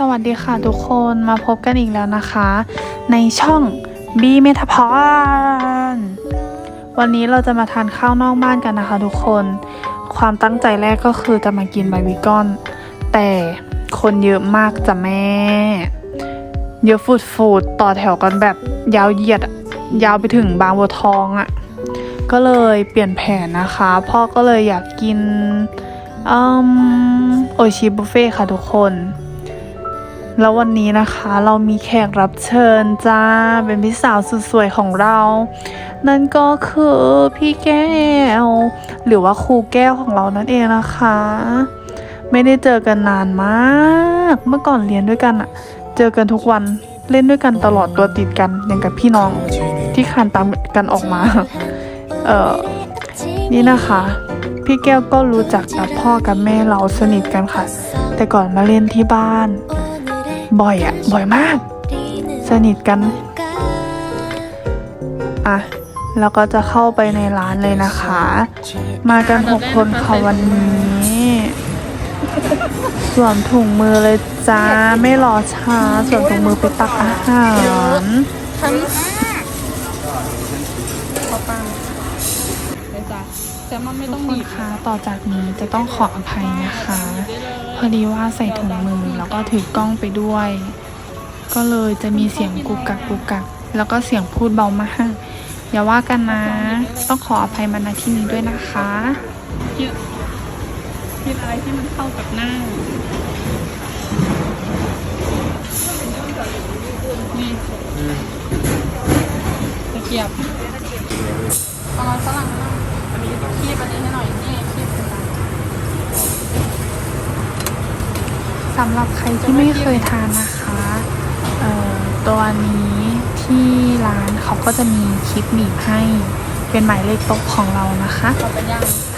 สวัสดีค่ะทุกคนมาพบกันอีกแล้วนะคะ ในช่อง B m e t a p o n วันนี้เราจะมาทานข้าวนอกบ้านกันนะคะทุกคน ความตั้งใจแรกก็คือจะมากินบาร์บีคอน แต่คนเยอะมากจ้ะแม่ เยอะฟูดฟูดต่อแถวกันแบบยาวเหยียดยาวไปถึงบางบัวทองอะ่ะ ก็เลยเปลี่ยนแผนนะคะ พ่อก็เลยอยากกินอืมโอชิบุฟเฟ่ค่ะทุกคน แล้ววันนี้นะคะเรามีแขกรับเชิญจ้า เป็นพี่สาวสุดสวยของเรา นั่นก็คือพี่แก้ว หรือว่าครูแก้วของเรานั่นเองนะคะ ไม่ได้เจอกันนานมาก เมื่อก่อนเรียนด้วยกันอะเจอกันทุกวันเล่นด้วยกันตลอดตัวติดกันอย่างกับพี่น้องที่คานตามกันออกมา เออนี่นะคะ พี่แก้วก็รู้จักกับพ่อกับแม่เราสนิทกันค่ะ แต่ก่อนมาเล่นที่บ้าน บ่อยอะบ่อยมาก สนิทกัน อะ แล้วก็จะเข้าไปในร้านเลยนะคะ มากันหกคนค่ะวันนี้สวมถุงมือเลยจ้า ไม่รอช้าสวมถุงมือไปตักอาหาร ทั้งขอปังเลยจ้ะ แซลมอนไม่ต้องทุกหคนีนบคะต่อจากนี้จะต้องขออภัยนะคะ พอดีว่าใส่ถุงมือแล้วก็ถือกล้องไปด้วย ก็เลยจะมีเสียงกุกกักกุกกัก แล้วก็เสียงพูดเบามากอย่าว่ากันนะ ต้องขออภัยมาณที่นี้ด้วยนะคะคิดคิดอะไรที่มันเข้ากับหน้านี่ตะเกียบเอามาฝรั่งนะอันนี้ คีบอันนี้ให้หน่อยนี่คีบสำหรับใครที่ไม่เคยทานนะคะเอ่อตัวนี้ที่ร้านเขาก็จะมีคลิปหนีบให้เป็นหมายเลขโต๊ะของเรานะคะ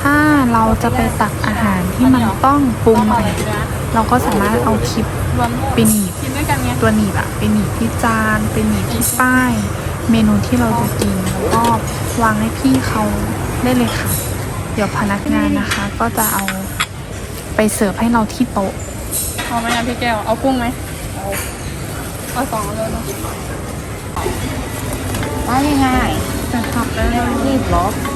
ถ้าเราจะไปตักอาหารที่มันต้องปรุงใหม่เราก็สามารถเอาคลิปไปหนีบตัวหนีบอะไปหนีบที่จานไปหนีบที่ป้าย เมนูที่เราจะกินแล้วก็วางให้พี่เขาได้เลยค่ะ เดี๋ยวพนักงานนะคะ ก็จะเอาไปเสิร์ฟให้เราที่โต๊ะเอาไหมอะพี่แก้ว เอากุ้งไหมเอาเอาสองเลยเนาะว่ายังไงจะขับได้เลยรีบเหรอไ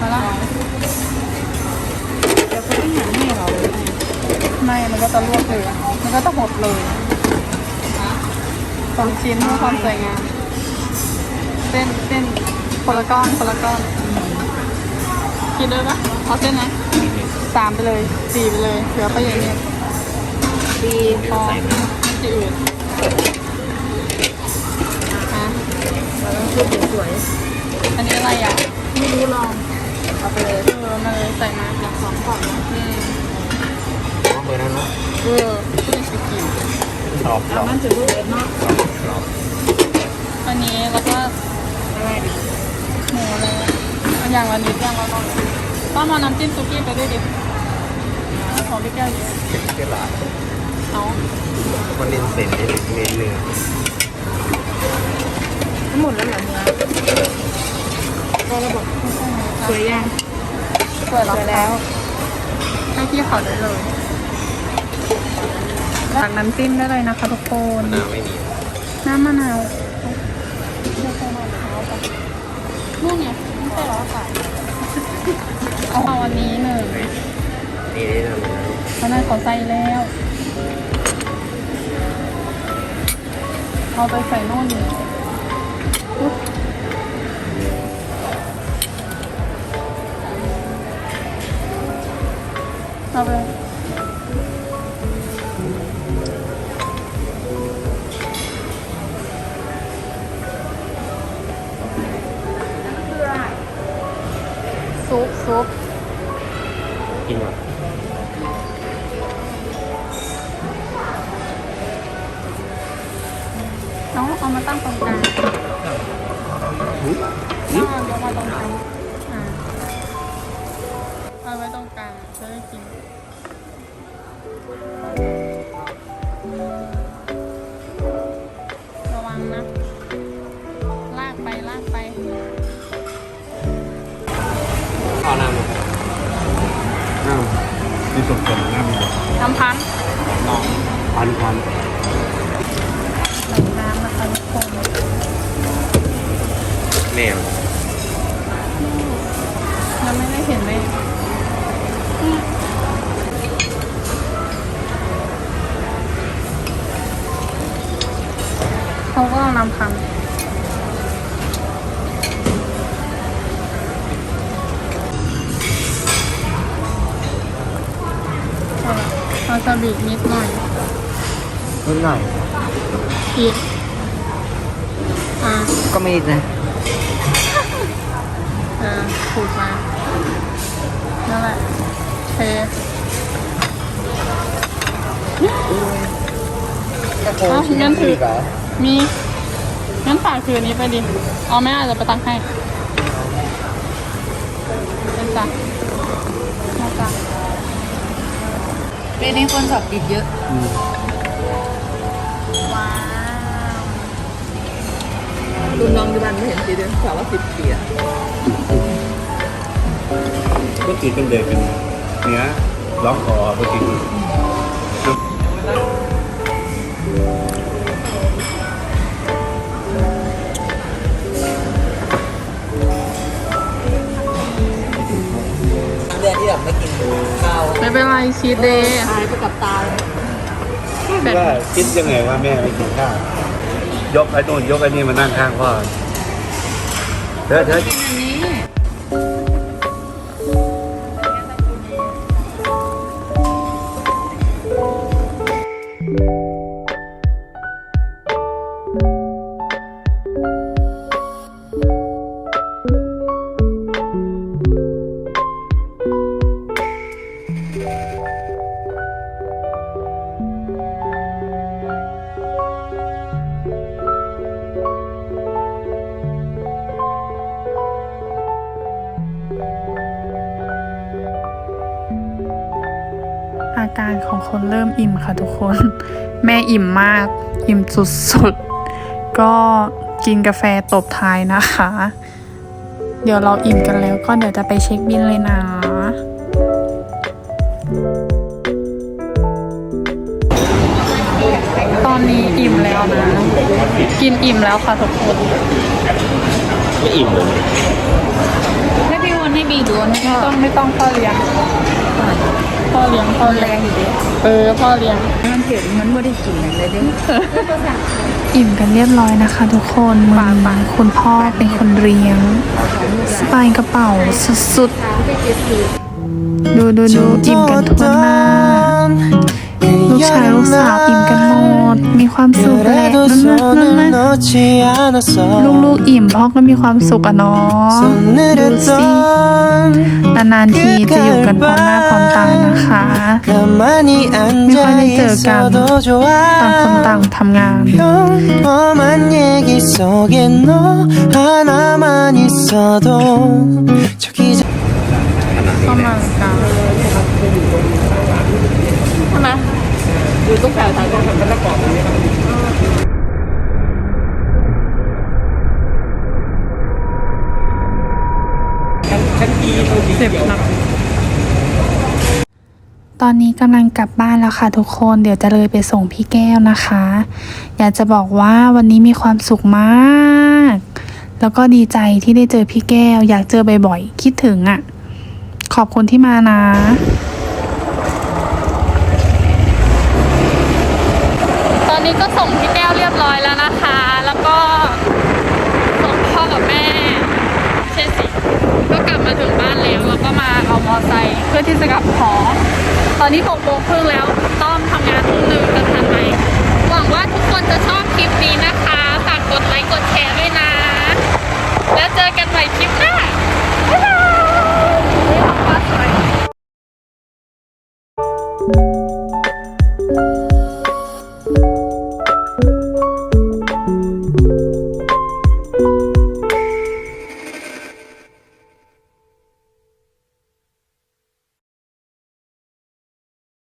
มาละเดี๋ยวเขาไม่หันให้เราเลยไม่มันก็จะลวกเลย มันก็จะหดเลยสองชิ้นเพื่อความสวยงามเส้นเส้นคนละก้อนคนละก้อนกินด้วยปะเอาเส้นไหนสามไปเลยสี่ไปเลยเหลือไปอย่างนี้ดีพอที่อื่นอะเราต้องพูดสวยอันนี้อะไรอะ ไม่รู้ลอง เอาไปเลยเออมาเลยใส่มาอยากสองกล่องนะอืมเบอร์นั้นเนาะเออผู้ดิสกินชอบชเอาอบมันถือว่าเอ็ดเนาะชอบอันนี้แล้วก็อะไรดิหมูอะไรอะเอย่างละนิดอย่างละหน่อยป้ามาน้ำจิ้มซุกี้ไปด้วยดิของพี่แก้วเยอะเจ็ดบาทเอามันเน้นเส้นเน้นเมนเนื้อทั้งหมดแล้วเหรอเนื้อก็ระบบ สวยยังสวยสวยแล้วให้พี่เขาได้เลยตักน้ำจิ้มได้เลยนะคะทุกคนมะนาวไม่มีน้ำมะนาวเดี๋ยวใส่มะพร้าวไปนู่นไงไม่ใช่เหรอใส่เอาเอาอันนี้หนึ่งนี่นี่นะเพราะนั่นเขาใส่แล้วเอาไปใส่โน่นนี่อุ๊ย เอาไปซุปซุปกินหมดน้องเอามาตั้งตรงกลางต้องเอามาตรงกลางอ่าเอาไว้ตรง จะได้ระวังนะ ลากไปลากไปข้าหน้ามัน้ำมีสดๆหน้ามีสำพันนองพันพันใส่นะคะทุกคนแนว เขาก็เอาน้ำพันเอาละวาซาบินิดหน่อย นิดหน่อยอีกอ่าก็ไม่นะเออขูดมา นั่นแหละเทก็โคงชิ้นถือเหรอ มีงั้นฝากคืนนี้ไปดิเอาแม่อาจจะไปตักให้เป็นจ้ะน่าจะเป็นนี้คนสอบติดเยอะ ว้าวรุ่นน้องที่บ้านไม่เห็นติดเลยสาวว่าสิบปีอะก็จีเป็นเด็กเป็นเนื้อร้องคอก็จี ไม่กินข้าวไม่เป็นไรชีสเดย์หายไปกับตาเลยว่าคิดยังไงว่าแม่ไม่กินข้าวยกไอ้นู่นยกไอ้นี่มานั่งข้างพ่อเธอเธออันนี้ อาการของคนเริ่มอิ่มค่ะทุกคน แม่อิ่มมาก อิ่มสุดๆ ก็กินกาแฟตบท้ายนะคะ เดี๋ยวเราอิ่มกันแล้วก็เดี๋ยวจะไปเช็คบินเลยนะตอนนี้อิ่มแล้วนะ กินอิ่มแล้วค่ะทุกคน ไม่อิ่มเลย ไม่พี่วันให้บีดูนะไม่ต้องไม่ต้องพ่อเลี้ยงพ่อเลี้ยงพ่อแรเลี้ยงงอยู่ดิเออพ่อเลี้ยงมันเผ็ดมันไม่ได้กินอะไรเลยเด้อิ่มกันเรียบร้อยนะคะ ทุกคนมือนี้คุณพ่อเป็นคนเลี้ยงสบายกระเป๋าสุดๆดูดูดูอิ่มกันทั่วหน้า เช้าสาวอิ่มกันหมด มีความสุขแหละนั่นนั่นนั่นลูกๆอิ่มพ่อก็มีความสุขอะเนาะดูสินานๆทีจะอยู่กันพร้อมหน้าพร้อมตานะคะไม่ค่อยได้เจอกันต่างคนต่างทำงานเข้ามากันทำไม คือต้องการทางต้องทำประกอบงนี้ตอนนี้กำลังกลับบ้านแล้วค่ะทุกคนเดี๋ยวจะเลยไปส่งพี่แก้วนะคะ อยากจะบอกว่าวันนี้มีความสุขมาก แล้วก็ดีใจที่ได้เจอพี่แก้ว อยากเจอบ่อยๆคิดถึงอะ่ะ ขอบคุณที่มานะ อไซค์เพื่อที่จะกลับหอ ตอนนี้หกโมงครึ่งแล้วต้องทำงานทุ่มหนึ่งจะทันไหมหวังว่าทุกคนจะชอบคลิปนี้นะคะ ฝากกดไลค์กดแชร์ด้วยนะ แล้วเจอกันใหม่คลิปหน้า